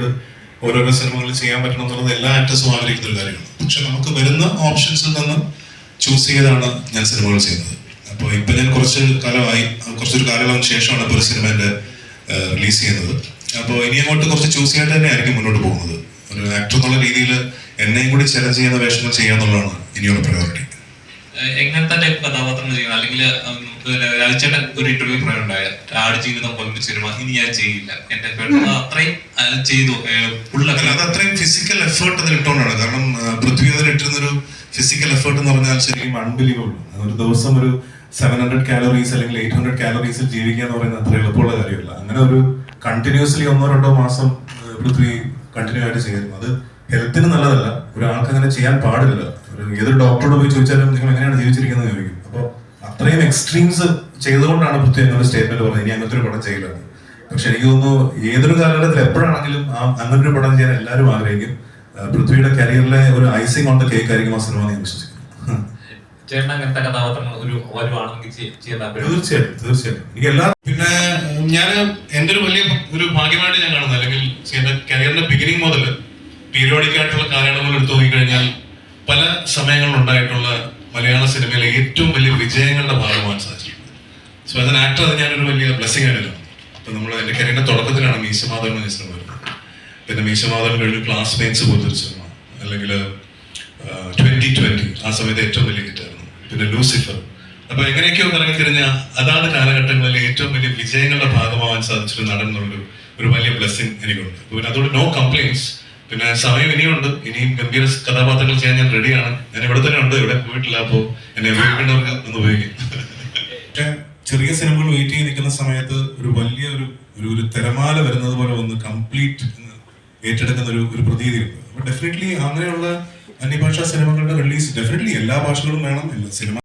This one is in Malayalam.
ആയിട്ട് ഓരോരോ സിനിമകൾ ചെയ്യാൻ പറ്റണം എന്നുള്ളത് എല്ലാ ആക്ടേഴ്സും ആഗ്രഹിക്കുന്ന ഒരു കാര്യമാണ്. പക്ഷെ നമുക്ക് വരുന്ന ഓപ്ഷൻസിൽ നിന്ന് ചൂസ് ചെയ്താണ് ഞാൻ സിനിമകൾ ചെയ്യുന്നത്. അപ്പോൾ ഇപ്പൊ ഞാൻ കുറച്ച് കാലമായി കുറച്ചൊരു കാലയളവിന് ശേഷമാണ് ഇപ്പോൾ ഒരു സിനിമ എന്റെ റിലീസ് ചെയ്യുന്നത്. അപ്പോൾ ഇനി അങ്ങോട്ട് കുറച്ച് ചൂസ് ചെയ്യാൻ തന്നെ ആയിരിക്കും മുന്നോട്ട് പോകുന്നത്. ഒരു ആക്ടർ എന്നുള്ള രീതിയിൽ എന്നെയും കൂടി ചലഞ്ച് ചെയ്യുന്ന വേഷങ്ങൾ ചെയ്യാന്നുള്ളതാണ് ഇനിയുള്ള പ്രയോറിറ്റി എങ്ങനത്തെ ടൈപ്പ് കഥാപാത്രങ്ങൾ ചെയ്യണം? അല്ലെങ്കിൽ അലച്ചേട്ടൻ ഒരു ഇന്റർവ്യൂ പറയുണ്ടായ ആട് ജീവിതം പോലൊരു സിനിമ ഇനി ഞാൻ ചെയ്യില്ല. എന്റെ അത്രയും ചെയ്തു. അത് അത്രയും ഫിസിക്കൽ എഫേർട്ട് അതിൽ ഇട്ടുകൊണ്ടാണ് കാരണം പൃഥ്വി അതിൽ ഇട്ടിരുന്ന ഒരു ഫിസിക്കൽ എഫേർട്ട് എന്ന് പറഞ്ഞാൽ ശരിക്കും അൺബിലീവബിൾ ഒരു ദിവസം ഒരു സെവൻ ഹൺഡ്രഡ് കാലറീസ് അല്ലെങ്കിൽ എയ്റ്റ് ഹൺഡ്രഡ് കാലറീസിൽ ജീവിക്കുക എന്ന് പറയുന്നത് അത്ര എളുപ്പമുള്ള കാര്യമല്ല. അങ്ങനെ ഒരു കണ്ടിന്യൂസ്ലി ഒന്നോ രണ്ടോ മാസം പൃഥ്വി കണ്ടിന്യൂ ആയിട്ട് ചെയ്യുന്നു അത് ഹെൽത്തിന് നല്ലതല്ല. ഒരാൾക്ക് അങ്ങനെ ചെയ്യാൻ പാടില്ല ഏതൊരു ഡോക്ടറോട് പോയി ചോദിച്ചാലും നിങ്ങൾ എങ്ങനെയാണ് ജീവിച്ചിരിക്കുന്നത് ചോദിക്കും. അപ്പോൾ അത്രയും എക്സ്ട്രീംസ് ചെയ്തുകൊണ്ടാണ് പൃഥ്വി അങ്ങനെ സ്റ്റേറ്റ്മെന്റ് പറഞ്ഞത്. ഇനി അങ്ങനത്തെ ഒരു പടം ചെയ്യില്ല പക്ഷെ എനിക്ക് തോന്നുന്നു ഏതൊരു കാലഘട്ടത്തിൽ എപ്പോഴാണെങ്കിലും ആ അങ്ങനെ ഒരു പടം ചെയ്യാൻ എല്ലാവരും ആഗ്രഹിക്കും. പൃഥ്വിയുടെ കരിയറിലെ ഒരു ഐസിങ് ഓൺ ദ കേക്ക് ആയിരിക്കും ആ സിനിമ ഞാൻ വിശ്വസിക്കുന്നു. ചേട്ടൻ അങ്ങനത്തെ കഥാപാത്രങ്ങൾ ഒരു വരുവാണെങ്കിൽ എനിക്ക് എല്ലാ പിന്നെ ഞാൻ എന്റെ ഒരു വലിയ ഒരു ഭാഗ്യമായിട്ട് ഞാൻ കാണുന്നത് അല്ലെങ്കിൽ എന്റെ കരിയറിന്റെ ബിഗിനിങ് മുതൽ പീരിയോഡിക് ആയിട്ടുള്ള കാലയളവുകൾ എടുത്തു നോക്കിക്കഴിഞ്ഞാൽ സമയങ്ങളിൽ ഉണ്ടായിട്ടുള്ള മലയാള സിനിമയിലെ ഏറ്റവും വലിയ വിജയങ്ങളുടെ ഭാഗമാകാൻ സാധിച്ചിട്ടുണ്ട് സോ ആസ് ആക്ടർ അത് ഞാനൊരു വലിയ ബ്ലെസ്സിങ് ആയിരുന്നു ഇപ്പൊ നമ്മൾ എന്റെ കരിയറിന്റെ തുടക്കത്തിലാണ് മീശമാധവൻ എന്ന സിനിമ വരുന്നത്. പിന്നെ മീശമാധവൻ കഴിഞ്ഞ് ക്ലാസ്മേറ്റ്സ് പോലത്തെ ഒരു സിനിമ. അല്ലെങ്കിൽ ട്വന്റി ട്വന്റി ആ സമയത്ത് ഏറ്റവും വലിയ ഹിറ്റായിരുന്നു പിന്നെ ലൂസിഫർ. അപ്പൊ എങ്ങനെയൊക്കെയോ കറങ്ങി തിരിഞ്ഞ അതാത് കാലഘട്ടങ്ങളിൽ ഏറ്റവും വലിയ വിജയങ്ങളുടെ ഭാഗമാവാൻ സാധിച്ചൊരു നടൻ എന്നുള്ളൊരു ഒരു വലിയ ബ്ലെസ്സിങ് എനിക്കുണ്ട്. പിന്നെ അതുകൊണ്ട് നോ കംപ്ലൈൻസ് പിന്നെ സമയം ഇനിയുണ്ട്. ഇനിയും ഗംഭീര കഥാപാത്രങ്ങൾ ചെയ്യാൻ ഞാൻ റെഡിയാണ് ഞാൻ ഇവിടെ തന്നെ ഉണ്ട്. ഇവിടെ പോയിട്ടില്ല. അപ്പോൾ എന്നെ ഉപയോഗിക്കേണ്ടവർക്ക് ഒന്ന് ഉപയോഗിക്കും. ചെറിയ സിനിമകൾ വെയിറ്റ് ചെയ്ത് നിൽക്കുന്ന സമയത്ത് ഒരു വലിയ ഒരു ഒരു തിരമാല വരുന്നത് പോലെ ഒന്ന് കംപ്ലീറ്റ് ഏറ്റെടുക്കുന്ന ഒരു ഒരു പ്രതീതിയുണ്ട്. അപ്പൊ ഡെഫിനറ്റ്ലി അങ്ങനെയുള്ള അന്യഭാഷാ സിനിമകളുടെ റിലീസ് ഡെഫിനറ്റ്ലി എല്ലാ ഭാഷകളും വേണം. സിനിമ